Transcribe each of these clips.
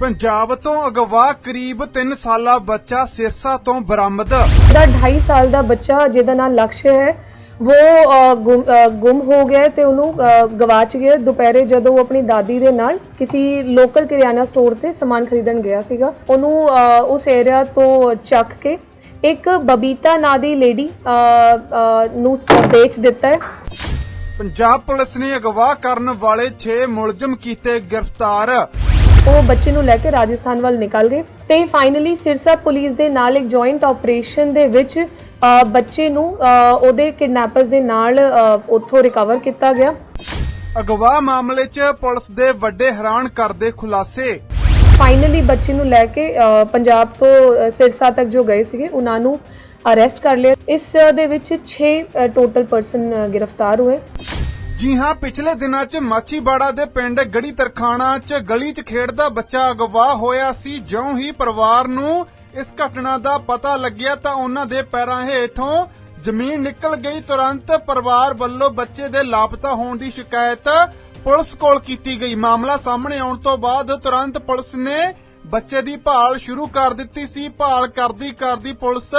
ਪੰਜਾਬ ਤੋਂ ਅਗਵਾ ਕਰੀਬ 3 ਸਾਲਾ ਬੱਚਾ ਸਿਰਸਾ ਤੋਂ ਬਰਾਮਦ। ਦਾ 2.5 ਸਾਲ ਦਾ ਬੱਚਾ ਜਿਹਦਾ ਨਾਮ ਲਕਸ਼ ਹੈ ਉਹ ਗੁੰਮ ਹੋ ਗਿਆ ਤੇ ਉਹਨੂੰ ਗਵਾਚ ਗਿਆ। ਦੁਪਹਿਰੇ ਜਦੋਂ ਉਹ ਆਪਣੀ ਦਾਦੀ ਦੇ ਨਾਲ ਕਿਸੇ ਲੋਕਲ ਕਿਰਿਆਨਾ ਸਟੋਰ ਤੇ ਸਮਾਨ ਖਰੀਦਣ ਗਿਆ ਸੀਗਾ ਉਹਨੂੰ ਉਸ ਏਰੀਆ ਤੋਂ ਚੱਕ ਕੇ ਇੱਕ ਬਬੀਤਾ ਨਾਂ ਦੀ ਲੇਡੀ ਨੂੰ ਵੇਚ ਦਿੱਤਾ ਹੈ। ਪੰਜਾਬ ਪੁਲਿਸ ਨੇ ਅਗਵਾ ਕਰਨ ਵਾਲੇ 6 ਮੁਲਜ਼ਮ ਕੀਤੇ ਗ੍ਰਿਫਤਾਰ। ਉਹ ਬੱਚੇ ਨੂੰ ਲੈ ਕੇ ਰਾਜਸਥਾਨ ਵੱਲ ਨਿਕਲ ਗਏ ਤੇ ਫਾਈਨਲੀ ਸਿਰਸਾ ਪੁਲਿਸ ਦੇ ਨਾਲ ਇੱਕ ਜੁਆਇੰਟ ਆਪਰੇਸ਼ਨ ਦੇ ਵਿੱਚ ਬੱਚੇ ਨੂੰ ਉਹਦੇ ਕਿਡਨੈਪਰਸ ਦੇ ਨਾਲ ਉੱਥੋਂ ਰਿਕਵਰ ਕੀਤਾ ਗਿਆ। ਅਗਵਾ ਮਾਮਲੇ 'ਚ ਪੁਲਿਸ ਦੇ ਵੱਡੇ ਹੈਰਾਨ ਕਰਦੇ ਖੁਲਾਸੇ। ਫਾਈਨਲੀ ਬੱਚੇ ਨੂੰ ਲੈ ਕੇ ਪੰਜਾਬ ਤੋਂ ਸਿਰਸਾ ਤੱਕ ਜੋ ਗਏ ਸੀਗੇ ਉਹਨਾਂ ਨੂੰ ਅਰੈਸਟ ਕਰ ਲਿਆ। ਇਸ ਦੇ ਵਿੱਚ 6 ਟੋਟਲ ਪਰਸਨ ਗ੍ਰਿਫਤਾਰ ਹੋਏ। ਜੀ ਹਾਂ, ਪਿਛਲੇ ਦਿਨਾਂ 'ਚ ਮਾਚੀਵਾੜਾ ਦੇ ਪਿੰਡ ਗੜੀ ਤਰਖਾਣਾ 'ਚ ਗਲੀ 'ਚ ਖੇਡਦਾ ਬੱਚਾ ਅਗਵਾ ਹੋਇਆ ਸੀ। ਜਿਉਂ ਹੀ ਪਰਿਵਾਰ ਨੂੰ ਇਸ ਘਟਨਾ ਦਾ ਪਤਾ ਲੱਗਿਆ ਤਾਂ ਉਹਨਾਂ ਦੇ ਪੈਰਾਂ ਹੇਠੋਂ ਜ਼ਮੀਨ ਨਿਕਲ ਗਈ। ਤੁਰੰਤ ਪਰਿਵਾਰ ਵੱਲੋਂ ਬੱਚੇ ਦੇ ਲਾਪਤਾ ਹੋਣ ਦੀ ਸ਼ਿਕਾਇਤ ਪੁਲਿਸ ਕੋਲ ਕੀਤੀ ਗਈ। ਮਾਮਲਾ ਸਾਹਮਣੇ ਆਉਣ ਤੋਂ ਬਾਅਦ ਤੁਰੰਤ ਪੁਲਿਸ ਨੇ ਬੱਚੇ ਦੀ ਭਾਲ ਸ਼ੁਰੂ ਕਰ ਦਿੱਤੀ ਸੀ। ਭਾਲ ਕਰਦੀ ਕਰਦੀ ਪੁਲਿਸ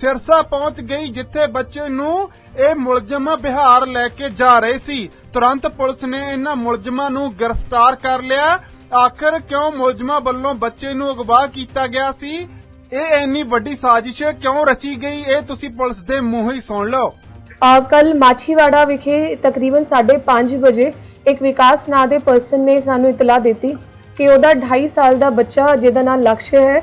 ਸਿਰਸਾ ਪਹੁੰਚ ਗਈ ਜਿੱਥੇ ਬੱਚੇ ਨੂੰ ਇਹ ਮੁਲਜ਼ਮ ਬਿਹਾਰ ਲੈ ਕੇ ਜਾ ਰਹੇ ਸੀ। ਤੁਰੰਤ ਪੁਲਿਸ ਨੇ ਇਹਨਾਂ ਮੁਲਜ਼ਮਾਂ ਨੂੰ ਗ੍ਰਿਫਤਾਰ ਕਰ ਲਿਆ। ਆਖਰ ਕਿਉਂ ਮੁਲਜ਼ਮਾਂ ਵੱਲੋਂ ਬੱਚੇ ਨੂੰ ਅਗਵਾ ਕੀਤਾ ਗਿਆ ਸੀ? ਇਹ ਇੰਨੀ ਵੱਡੀ ਸਾਜ਼ਿਸ਼ ਕਿਉਂ ਰਚੀ ਗਈ? ਇਹ ਤੁਸੀਂ ਪੁਲਿਸ ਦੇ ਮੂੰਹ ਹੀ ਸੁਣ ਲਓ। ਕੱਲ ਮਾਛੀਵਾੜਾ ਵਿਖੇ ਤਕਰੀਬਨ 5:30 ਵਜੇ ਇੱਕ ਵਿਕਾਸ ਨਾਂ ਦੇ ਪਰਸਨ ਨੇ ਸਾਨੂੰ ਇਤਲਾਹ ਦਿੱਤੀ ਕਿ ਉਹਦਾ 2.5 ਸਾਲ ਦਾ ਬੱਚਾ, ਜਿਹਦਾ ਨਾਮ ਲਕਸ਼ਯ ਹੈ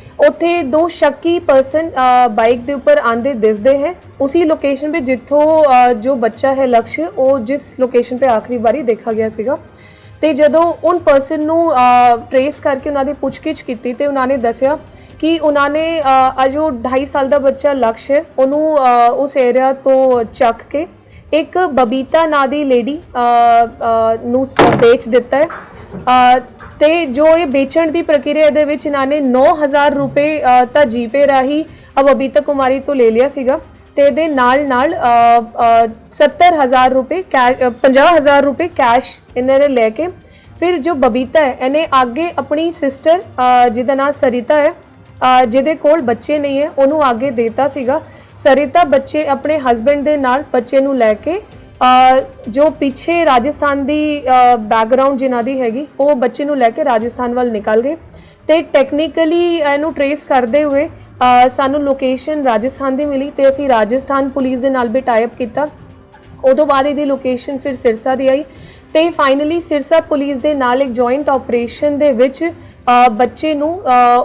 ਉੱਥੇ ਦੋ ਸ਼ੱਕੀ ਪਰਸਨ ਬਾਈਕ ਦੇ ਉੱਪਰ ਆਂਦੇ ਦਿਸਦੇ ਹੈ। ਉਸੇ ਲੋਕੇਸ਼ਨ 'ਤੇ ਜਿੱਥੋਂ ਜੋ ਬੱਚਾ ਹੈ ਲਕਸ਼ ਉਹ ਜਿਸ ਲੋਕੇਸ਼ਨ 'ਤੇ ਆਖਰੀ ਵਾਰੀ ਦੇਖਿਆ ਗਿਆ ਸੀਗਾ। ਤੇ ਜਦੋਂ ਉਨ ਪਰਸਨ ਨੂੰ ਟਰੇਸ ਕਰਕੇ ਉਹਨਾਂ ਦੀ ਪੁੱਛਗਿੱਛ ਕੀਤੀ ਤੇ ਉਹਨਾਂ ਨੇ ਦੱਸਿਆ ਕਿ ਉਹਨਾਂ ਨੇ ਅ, ਜੋ 2.5 ਸਾਲ ਦਾ ਬੱਚਾ ਲਕਸ਼ ਹੈ ਉਹਨੂੰ ਉਸ ਏਰੀਆ ਤੋਂ ਚੱਕ ਕੇ ਇੱਕ ਬਬੀਤਾ ਨਾਂ ਦੀ ਲੇਡੀ ਨੂੰ ਵੇਚ ਦਿੱਤਾ ਹੈ। ਤੇ ਜੋ ਇਹ ਵੇਚਣ ਦੀ ਪ੍ਰਕਿਰਿਆ ਦੇ ਵਿੱਚ ਇਹਨਾਂ ਨੇ 9000 ਰੁਪਏ ਤਾਂ ਜੀਪੇ ਰਾਹੀਂ ਅ ਬਬੀਤਾ ਕੁਮਾਰੀ ਤੋਂ ਲੈ ਲਿਆ ਸੀਗਾ। ਤੇ ਇਹਦੇ ਨਾਲ ਨਾਲ ਅ, ਅ, 70000 ਰੁਪਏ ਕੈਸ਼ 50000 ਰੁਪਏ ਕੈਸ਼ ਇਹਨਾਂ ਨੇ ਲੈ ਕੇ ਫਿਰ ਜੋ ਬਬੀਤਾ ਹੈ ਇਹਨੇ ਅੱਗੇ ਆਪਣੀ ਸਿਸਟਰ ਜਿਹਦਾ ਨਾਮ ਸਰਿਤਾ ਹੈ ਜਿਹਦੇ ਕੋਲ ਬੱਚੇ ਨਹੀਂ ਹੈ ਉਹਨੂੰ ਅੱਗੇ ਦੇਤਾ ਸੀਗਾ। ਸਰਿਤਾ ਬੱਚੇ ਆਪਣੇ ਹਸਬੰਡ ਦੇ ਨਾਲ ਬੱਚੇ ਨੂੰ ਲੈ ਕੇ ਜੋ ਪਿੱਛੇ ਰਾਜਸਥਾਨ ਦੀ ਬੈਕਗ੍ਰਾਉਂਡ ਜਿਨ੍ਹਾਂ ਦੀ ਹੈਗੀ, ਉਹ ਬੱਚੇ ਨੂੰ ਲੈ ਕੇ ਰਾਜਸਥਾਨ ਵੱਲ ਨਿਕਲ ਗਏ ਤੇ ਟੈਕਨੀਕਲੀ ਇਹਨੂੰ ਟਰੇਸ ਕਰਦੇ ਹੋਏ ਸਾਨੂੰ ਲੋਕੇਸ਼ਨ ਰਾਜਸਥਾਨ ਦੀ ਮਿਲੀ ਤੇ ਅਸੀਂ ਰਾਜਸਥਾਨ ਪੁਲਿਸ ਦੇ ਨਾਲ ਵੀ ਟਾਈ ਅਪ ਕੀਤਾ। ਉਦੋਂ ਬਾਅਦ ਇਹਦੀ ਲੋਕੇਸ਼ਨ ਫਿਰ ਸਿਰਸਾ ਦੀ ਆਈ। ਤੇ ਫਾਈਨਲੀ ਸਿਰਸਾ ਪੁਲਿਸ ਦੇ ਨਾਲ ਇੱਕ ਜੁਆਇੰਟ ਆਪਰੇਸ਼ਨ ਦੇ ਵਿੱਚ ਬੱਚੇ ਨੂੰ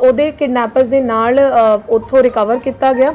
ਉਹਦੇ ਕਿਡਨੈਪਰਸ ਦੇ ਨਾਲ ਉੱਥੋਂ ਰਿਕਵਰ ਕੀਤਾ ਗਿਆ।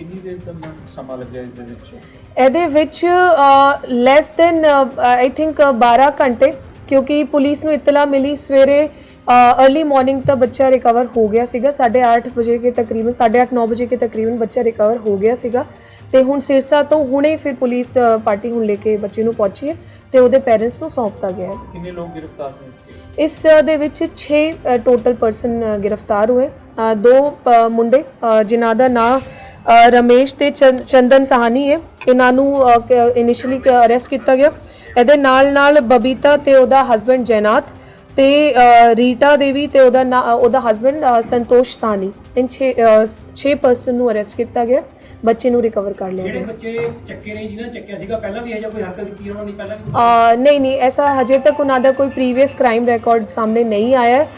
ਕਿੰਨੀ ਦੇਰ ਤੱਕ ਸਮਾਂ ਲੱਗਿਆ ਇਸ ਦੇ ਵਿੱਚ? ਇਹਦੇ ਵਿੱਚ ਲੈਸ ਦੈਨ ਆਈ ਥਿੰਕ 12 ਘੰਟੇ ਕਿਉਂਕਿ ਪੁਲਿਸ ਨੂੰ ਇਤਲਾ ਮਿਲੀ ਸਵੇਰੇ अर्ਲੀ ਮਾਰਨਿੰਗ ਤੱਕ ਬੱਚਾ ਰਿਕਵਰ ਹੋ ਗਿਆ ਸੀਗਾ 8:30 ਵਜੇ ਕੇ ਤਕਰੀਬਨ 8:30 9 ਵਜੇ ਕੇ ਤਕਰੀਬਨ ਬੱਚਾ ਰਿਕਵਰ ਹੋ ਗਿਆ ਸੀਗਾ। ਤੇ ਹੁਣ ਸਿਰਸਾ ਤੋਂ ਹੁਣੇ ਫਿਰ ਪੁਲਿਸ ਪਾਰਟੀ ਹੁਣ ਲੈ ਕੇ ਬੱਚੇ ਨੂੰ ਪਹੁੰਚੀ ਹੈ ਤੇ ਉਹਦੇ ਪੇਰੈਂਟਸ ਨੂੰ ਸੌਂਪਤਾ ਗਿਆ ਹੈ। ਕਿੰਨੇ ਲੋਕ ਗ੍ਰਿਫਤਾਰ ਹੋਏ? ਇਸ ਦੇ ਵਿੱਚ 6 ਟੋਟਲ ਪਰਸਨ ਗ੍ਰਿਫਤਾਰ ਹੋਏ। ਦੋ ਮੁੰਡੇ ਜਿਨ੍ਹਾਂ ਦਾ ਨਾਮ ਰਮੇਸ਼ ਤੇ ਚੰਦਨ ਸਾਹਨੀ ਹੈ। ਇਹਨਾਂ ਨੂੰ ਇਨੀਸ਼ੀਅਲੀ ਅਰੈਸਟ ਕੀਤਾ ਗਿਆ। ਇਹਦੇ ਨਾਲ ਨਾਲ ਬਬੀਤਾ ਤੇ ਉਹਦਾ ਹਸਬੰਡ ਜੈਨਾਥ ਤੇ ਰੀਟਾ ਦੇਵੀ ਤੇ ਉਹਦਾ ਨਾ- ਉਹਦਾ ਹਸਬੰਡ ਸੰਤੋਸ਼ ਸਾਹਨੀ। ਇਨ 6 6 ਪਰਸਨ ਨੂੰ ਅਰੈਸਟ ਕੀਤਾ ਗਿਆ। ਬੱਚੇ ਨੂੰ ਰਿਕਵਰ ਕਰ ਲਿਆ ਜਿਹੜੇ ਗਿਆ। ਬੱਚੇ ਚੱਕੇ ਨੇ ਜਿਹਨਾਂ ਨੇ ਚੱਕਿਆ ਸੀਗਾ ਪਹਿਲਾਂ ਵੀ ਇਹ ਜਿਹਾ ਕੋਈ ਹਰਕਤ ਕੀਤੀ ਉਹਨਾਂ ਨੇ ਪਹਿਲਾਂ ਵੀ? ਨਹੀਂ ਨਹੀਂ ਐਸਾ ਹਜੇ ਤੱਕ ਉਹਨਾਂ ਦਾ ਕੋਈ ਪ੍ਰੀਵੀਅਸ ਕ੍ਰਾਈਮ ਰਿਕਾਰਡ ਸਾਹਮਣੇ ਨਹੀਂ ਆਇਆ। ਹੈ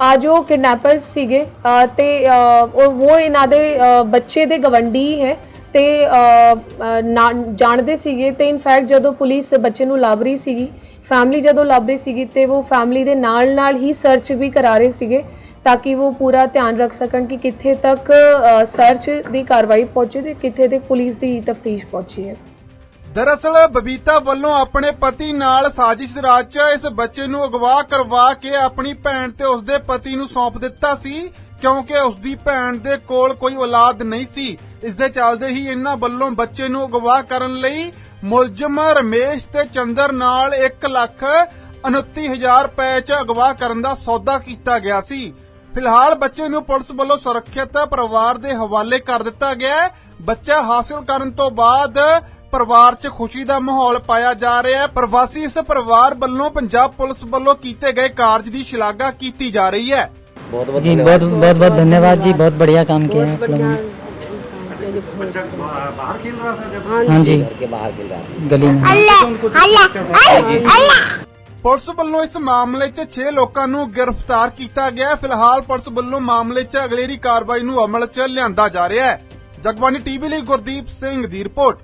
ਆ ਜੋ ਕਿਡਨੈਪਰਸ ਸੀਗੇ ਅ, ਤੇ ਅ, ਉਹ ਉਹ ਇਹਨਾਂ ਦੇ ਅ, ਬੱਚੇ ਦੇ ਗਵੰਡੀ ਹੀ। ਹੈ ਤੇ ਅ, ਅ, ਨਾ- ਜਾਣਦੇ ਸੀਗੇ ਤੇ ਇਨਫੈਕਟ ਜਦੋਂ ਪੁਲਿਸ ਬੱਚੇ ਨੂੰ ਲੱਭ ਰਹੀ ਸੀਗੀ ਫੈਮਿਲੀ ਜਦੋਂ ਲੱਭ ਰਹੀ ਸੀਗੀ ਤੇ ਉਹ ਫੈਮਿਲੀ ਦੇ ਨਾਲ ਨਾਲ ਹੀ ਸਰਚ ਵੀ ਕਰਾ ਰਹੇ ਸੀਗੇ। ਤਾਂ ਕਿ ਉਹ ਪੂਰਾ ਧਿਆਨ ਰੱਖ ਸਕਣ ਕਿ ਕਿੱਥੇ ਤੱਕ ਸਰਚ ਦੀ ਕਾਰਵਾਈ ਪਹੁੰਚੀ ਤੇ ਕਿੱਥੇ ਤੱਕ ਪੁਲਿਸ ਦੀ ਤਫਤੀਸ਼ ਪਹੁੰਚੀ ਹੈ। ਦਰਅਸਲ, ਬਬੀਤਾ ਵੱਲੋਂ ਆਪਣੇ ਪਤੀ ਨਾਲ ਸਾਜ਼ਿਸ਼ ਰਾਜ 'ਚ ਇਸ ਬੱਚੇ ਨੂੰ ਅਗਵਾ ਕਰਵਾ ਕੇ ਆਪਣੀ ਭੈਣ ਤੇ ਉਸਦੇ ਪਤੀ ਨੂੰ ਸੌਂਪ ਦਿੱਤਾ ਸੀ, ਕਿਉਂਕਿ ਉਸਦੀ ਭੈਣ ਦੇ ਕੋਲ ਕੋਈ ਔਲਾਦ ਨਹੀਂ ਸੀ। ਇਸ ਦੇ ਚੱਲਦੇ ਹੀ ਇਹਨਾਂ ਵੱਲੋਂ ਬੱਚੇ ਨੂੰ ਅਗਵਾ ਕਰਨ ਲਈ ਮੁਲਜ਼ਮ ਰਮੇਸ਼ ਤੇ ਚੰਦਰ ਨਾਲ 1 ਲੱਖ 29000 ਰੁਪਏ 'ਚ ਅਗਵਾ ਕਰਨ ਦਾ ਸੌਦਾ ਕੀਤਾ ਗਿਆ ਸੀ। ਫਿਲਹਾਲ ਬੱਚੇ ਨੂੰ ਪੁਲਿਸ ਵੱਲੋਂ ਸੁਰੱਖਿਅਤ ਪਰਿਵਾਰ ਦੇ ਹਵਾਲੇ ਕਰ ਦਿੱਤਾ ਗਿਆ ਹੈ ਬੱਚਾ ਹਾਸਲ ਕਰਨ ਤੋਂ ਬਾਅਦ ਪਰਿਵਾਰ 'ਚ ਖੁਸ਼ੀ ਦਾ ਮਾਹੌਲ ਪਾਇਆ ਜਾ ਰਿਹਾ ਹੈ ਪ੍ਰਵਾਸੀ ਇਸ ਪਰਿਵਾਰ ਵੱਲੋਂ ਪੰਜਾਬ ਪੁਲਿਸ ਵੱਲੋਂ ਕੀਤੇ ਗਏ ਕਾਰਜ ਦੀ ਸ਼ਲਾਘਾ ਕੀਤੀ ਜਾ ਰਹੀ ਹੈ बहुत बहुत जी बहुत बहुत बहुत धन्यवाद जी बहुत बढ़िया काम किया है आप लोगों ने हाँ जी घर के बाहर खेल रहा है गली में ਪੁਲਿਸ ਵੱਲੋਂ ਇਸ ਮਾਮਲੇ 'ਚ 6 ਲੋਕਾਂ ਨੂੰ ਗ੍ਰਿਫਤਾਰ ਕੀਤਾ ਗਿਆ ਹੈ। ਫਿਲਹਾਲ ਪੁਲਿਸ ਵੱਲੋਂ ਮਾਮਲੇ 'ਚ ਅਗਲੇਰੀ ਕਾਰਵਾਈ ਨੂੰ ਅਮਲ 'ਚ ਲਿਆਂਦਾ ਜਾ ਰਿਹਾ ਹੈ। ਜਗਬਾਨੀ ਟੀਵੀ ਲਈ ਗੁਰਦੀਪ ਸਿੰਘ ਦੀ ਰਿਪੋਰਟ।